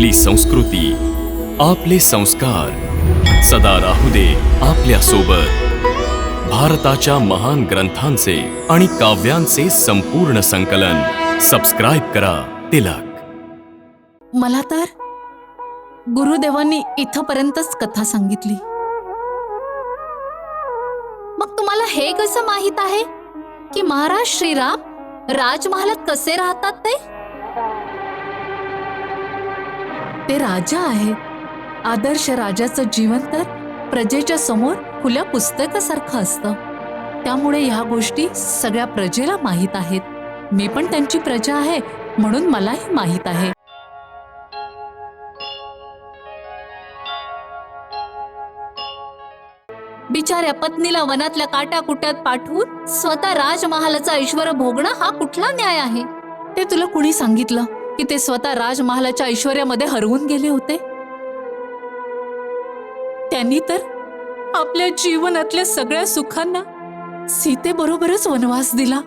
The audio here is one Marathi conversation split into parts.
आपली संस्कृती आपले संस्कार. सदा राहू दे आपल्यासोबत भारताच्या महान ग्रंथांचे आणि काव्यांचे संपूर्ण संकलन. सबस्क्राईब करा तिलक. मला तर गुरुदेवांनी इथपर्यंतच कथा सांगितली. मग तुम्हाला हे कसं माहीत आहे? की महाराज श्रीराम राजमहालात कसे राहतात ते? ते राजा आहेत आदर्श राजाचं जीवन तर प्रजेच्या समोर खुल्या पुस्तकासारखं असतं. त्यामुळे ह्या गोष्टी सगळ्या प्रजेला माहीत आहेत. मी पण त्यांची प्रजा आहे म्हणून मलाही माहीत आहे. बिचाऱ्या पत्नीला वनातल्या काट्याकुट्यात पाठवून स्वतः राजमहालाचा ऐश्वर भोगणं हा कुठला न्याय आहे? ते तुला कुणी सांगितलं? की ते स्वतः राजमहालाच्या ऐश्वर्यामध्ये हरवून गेले होते? त्यांनी तर आपल्या जीवनातल्या सगळ्या सुखांना सीतेबरोबरच वनवास दिला.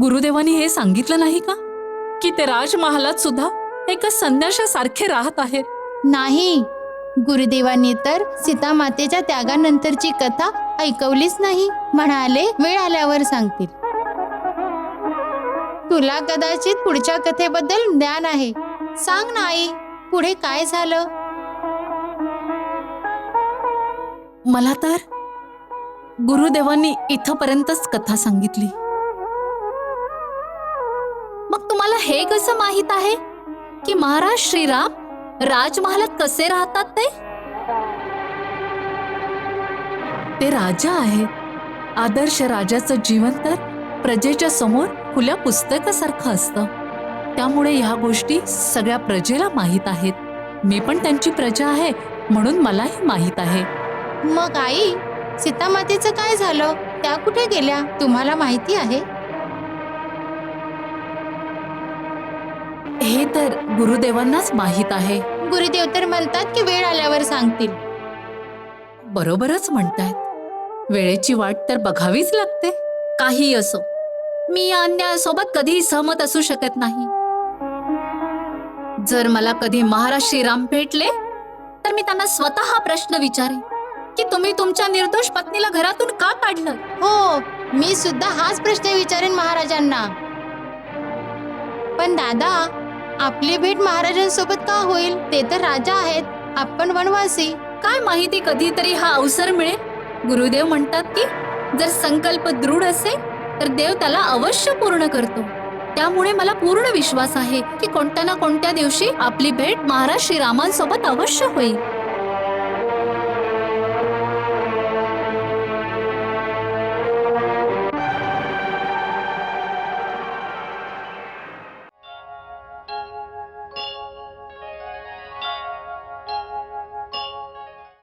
गुरुदेवानी हे सांगितलं नाही का? की ते राजमहालात सुद्धा एका संन्याशासारखे राहत आहेत. नाही. गुरुदेवांनी तर सीता मातेच्या त्यागानंतरची कथा ऐकवलीच नाही म्हणाले वेळ आल्यावर सांगतील. तुला कदाचित पुढच्या कथेबद्दल ज्ञान आहे. सांग ना आई पुढे काय झालं? मला तर गुरुदेवांनी इथपर्यंतच कथा सांगितली. मग तुम्हाला हे कसं माहीत आहे? की महाराज श्रीराम राजमहालात कसे राहतात ते? ते राजा आहेत आदर्श राजाचं जीवन तर प्रजेच्या समोर खुल्या पुस्तकासारखं असतं. त्यामुळे ह्या गोष्टी सगळ्या प्रजेला माहीत आहेत. मी पण त्यांची प्रजा आहे म्हणून मलाही माहीत आहे. मग आई सीता मातेचं काय झालं? त्या कुठे गेल्या? तुम्हाला माहिती आहे? हे तर गुरुदेवांनाच माहीत आहे. गुरुदेव तर म्हणतात की वेळ आल्यावर सांगतील. बरोबरच म्हणतायत. वेळेची वाट तर बघावीच लागते. काही असो. मी अन्यायासोबत कधीही सहमत असू शकत नाही. जर मला कधी महाराज श्रीराम भेटले तर मी त्यांना स्वतः हा प्रश्न विचारेन की तुम्ही तुमच्या निर्दोष पत्नीला घरातून का काढलं? हो मी सुद्धा हाच प्रश्न विचारेन महाराजांना. पण दादा आपली भेट महाराजांसोबत का होईल? ते तर राजा आहेत आपण वनवासी. काय माहिती कधीतरी हा अवसर मिळेल? गुरुदेव म्हणतात की जर संकल्प दृढ असेल तर देव त्याला अवश्य पूर्ण करतो. त्यामुळे मला पूर्ण विश्वास आहे की कोणत्या ना कोणत्या दिवशी आपली भेट महाराज श्रीरामांसोबत अवश्य होईल.